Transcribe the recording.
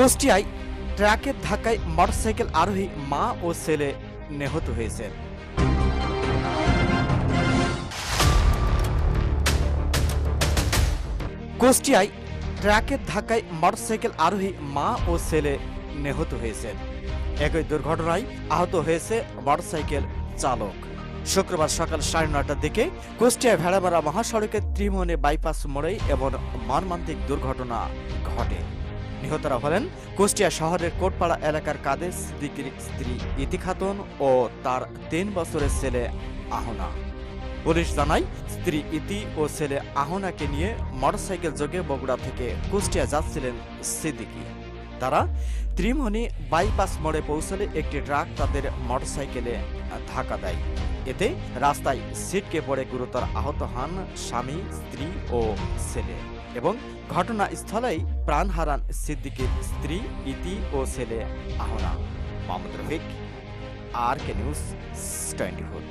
কুষ্টিয়ায় ট্রাকের ধাক্কায় মোটরসাইকেল আরোহী মা ও ছেলে নিহত হয়েছে। কুষ্টিয়ায় ট্রাকের ধাক্কায় মোটরসাইকেল আরোহী মা ও ছেলে নিহত হয়েছেন একই দুর্ঘটনায় আহত হয়েছে মোটরসাইকেল চালক। শুক্রবার সকাল সাড়ে নটার দিকে কুষ্টিয়া ভেড়ামারা মহাসড়কের ত্রিমোহনী বাইপাস মোড়ে এমন মর্মান্তিক দুর্ঘটনা ঘটে। নিহতরা হলেন কুষ্টিয়া শহরের কোটপাড়া এলাকার কাদের সিদ্দিকির স্ত্রী ইতি খাতুন ও তার তিন বছরের ছেলে আহনা। পুলিশ জানায়, স্ত্রী ইতি ও ছেলে আহনাকে নিয়ে মোটরসাইকেল যোগে বগুড়া থেকে কুষ্টিয়া যাচ্ছিলেন সিদ্দিকি। তারা ত্রিমোহনী বাইপাস মোড়ে পৌঁছলে একটি ট্রাক তাদের মোটরসাইকেলে ধাক্কা দেয়। এতে রাস্তায় সিটকে পড়ে গুরুতর আহত হন স্বামী, স্ত্রী ও ছেলে। এবং ঘটনাস্থলেই প্রাণ হারান সিদ্দিকের স্ত্রী, ইতি ও ছেলে Ahana. Mohammad Rafiq, R K news, twenty four.